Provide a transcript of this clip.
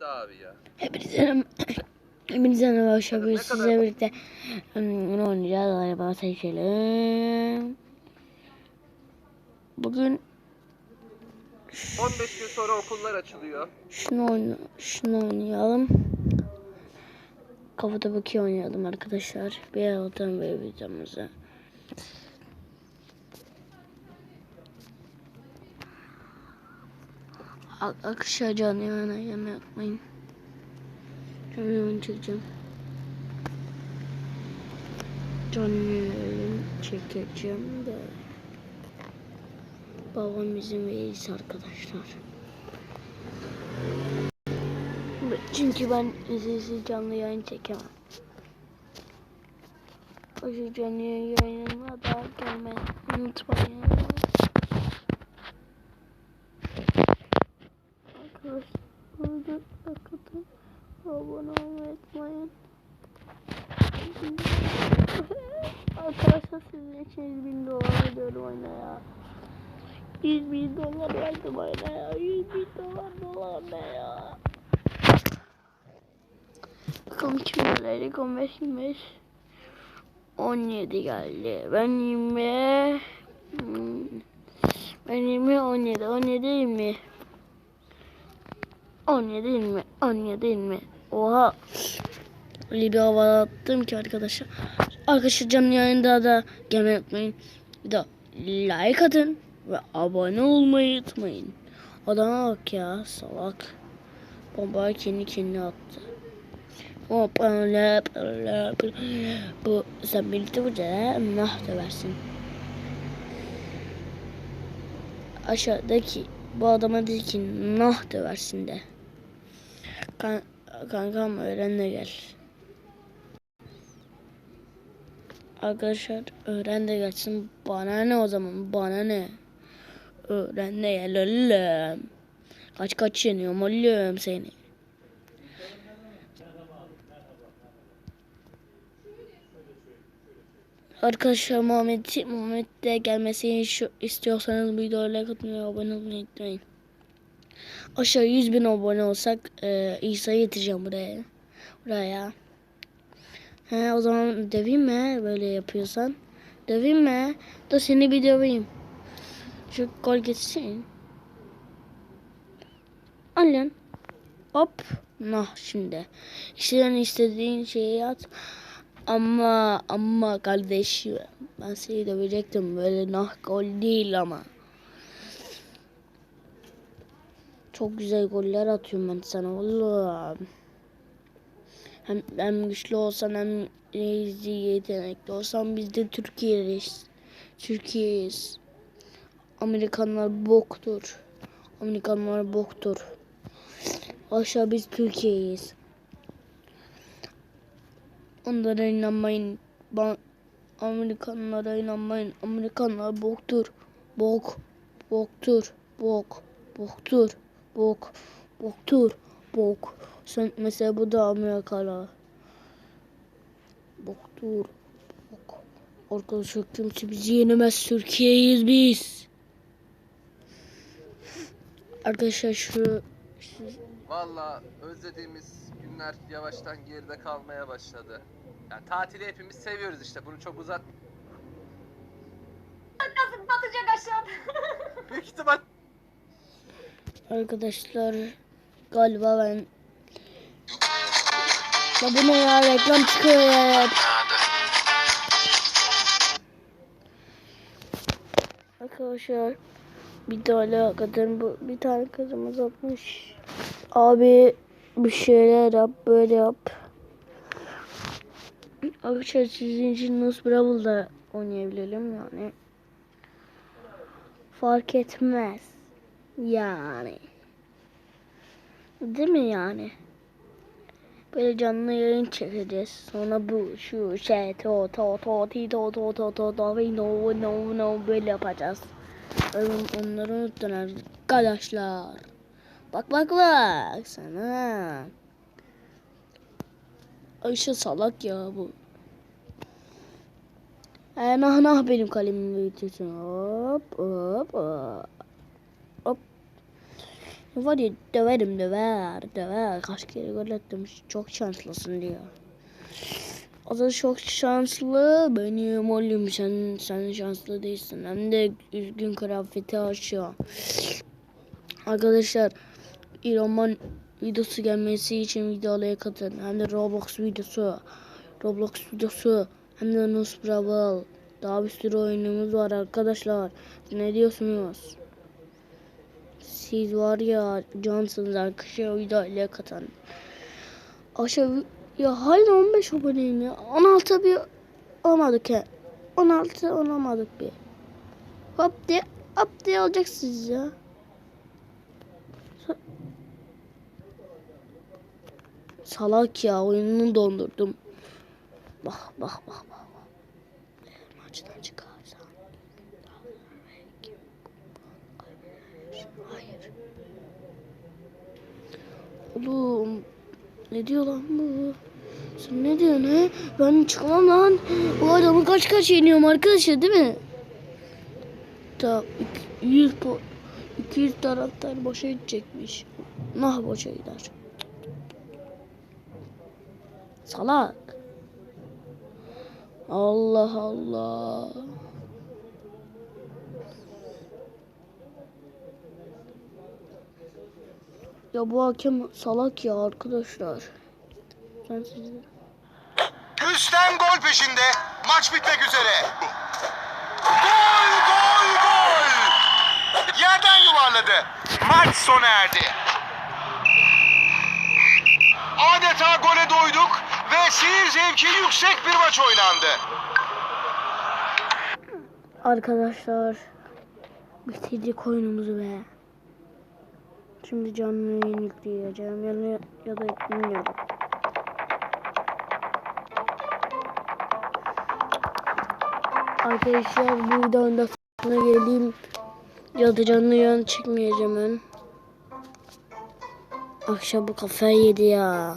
bitti abi ya. Hepinize Hepinize merhaba arkadaşlar. Sizlerle birlikte ım, ne oynayacağız? Galiba seçelim. Bugün 15 gün sonra okullar açılıyor. şunu oyna şunu oynayalım. Kafada bakıyor oynayalım arkadaşlar. Bir atalım böyle videomuzu. Akışa canı yana yana yapmayın. Canlı yayın çekeceğim. Canlı yayın çekeceğim de. Babam izin verirse arkadaşlar. Çünkü ben izinsiz canlı yayın çekemem. O şu canlı yayınıma da gelmeyi unutmayın. Arkadaşlar burada bakın abone olmayı unutmayın. Arkadaşlar sizin için 100 bin veriyorum oyuna ya. 100 bin dolar verdim oyuna ya. 100 bin dolar dolar ne ya. Bakalım kim gelecek 15 25 17 geldi. Ben 20 hmm, ben 20 17 17 20 17 20 17 20 Oha Öyle bir hava attım ki arkadaşlar. Arkadaşlar canlı yayında da gelmeyi unutmayın. Bir de like atın ve abone olmayı unutmayın. Adama bak ya salak. Bombayı kendi kendine attı. Hop öyle öyle bu sen birlikte bu nah da versin. Aşağıdaki bu adama dedi ki nah da versin de. Kan kankam öğren de gel. Arkadaşlar öğren de gelsin. Bana ne o zaman? Bana ne? Öğren de gel oğlum. Kaç kaç yeniyorum oğlum seni. Arkadaşlar Muhammed, Muhammed de gelmesini istiyorsanız videoya like atmayı abone olmayı unutmayın. Aşağı 100 bin abone olsak e, İsa'yı getireceğim buraya. Buraya. He, o zaman döveyim mi böyle yapıyorsan? Döveyim mi? Da seni bir döveyim. Şu gol geçsin. Al lan. Hop. Nah şimdi. İşten istediğin şeyi at. Ama ama kardeşim ben seni dövecektim böyle nah gol değil ama. Çok güzel goller atıyorum ben sana oğlum. Hem, hem güçlü olsan hem rezil yetenekli olsan biz de Türkiye'yiz. Türkiye'yiz. Amerikanlar boktur. Amerikanlar boktur. Aşağı biz Türkiye'yiz. Onlara inanmayın. Ben Amerikanlara inanmayın. Amerikanlar boktur. Bok. Boktur. Bok. Boktur. Bok. Boktur. Bok. Sen mesela bu da Amerikalı. Boktur. Bok. Arkadaşlar kimse bizi yenemez. Türkiye'yiz biz. Arkadaşlar şu Valla özlediğimiz günler yavaştan geride kalmaya başladı. Yani tatili hepimiz seviyoruz işte. Bunu çok uzat. Nasıl batacak aşağıda? Büyük ihtimal Arkadaşlar galiba ben Ya bu ne ya reklam çıkıyor ya. Arkadaşlar bir tane kadın bu bir tane kızımız atmış. Abi bir şeyler yap böyle yap. Arkadaşlar sizin için Nus Bravle'da oynayabilirim yani. Fark etmez. Yani. Değil mi yani? Böyle canlı yayın çekeceğiz. Sonra bu şu şey to to to ti to to to to to ve no no no böyle yapacağız. On- Onları unutun arkadaşlar. Bak bak bak sana. Ayşe salak ya bu. E, nah nah benim kalemin büyütüsün. Hop hop hop. Hop. Var ya döverim döver döver. Kaç kere gol attım. Çok şanslısın diyor. O da çok şanslı. Benim oğlum sen sen şanslı değilsin. Hem de üzgün kıyafeti aşağı. Arkadaşlar İroman videosu gelmesi için videoya katın. Hem de Roblox videosu. Roblox videosu. Hem de Nus Brawl. Daha bir sürü oyunumuz var arkadaşlar. Ne diyorsunuz? Siz var ya cansınız arkadaşlar videoya katın. Aşağı ya hala 15 aboneyim ya. 16 bir olmadık ya. 16 olamadık bir. Hop diye hop diye olacaksınız ya. Sa- Salak ya oyununu dondurdum. Bak bak bak bak. bak. Maçtan çıkarsan. Hayır. Oğlum ne diyor lan bu? Sen ne diyorsun he? Ben çıkmam lan. Bu adamı kaç kaç yeniyorum arkadaşlar değil mi? Tamam. iki- 100 po 200 taraftar boşa gidecekmiş. Nah boşa gider. Salak. Allah Allah. Ya bu hakem salak ya arkadaşlar. Ben size... Üstten gol peşinde. Maç bitmek üzere. Gol, gol, gol. Yerden yuvarladı. Maç sona erdi. Adeta gole doyduk ve seyir zevki yüksek bir maç oynandı. Arkadaşlar bitirdik oyunumuzu be. Şimdi canlı yayın yükleyeceğim ya, ya da bilmiyorum. Arkadaşlar bu videonun da sonuna geleyim. Ya da canlı yayın çekmeyeceğim ben. Akşam bu kafayı yedi ya.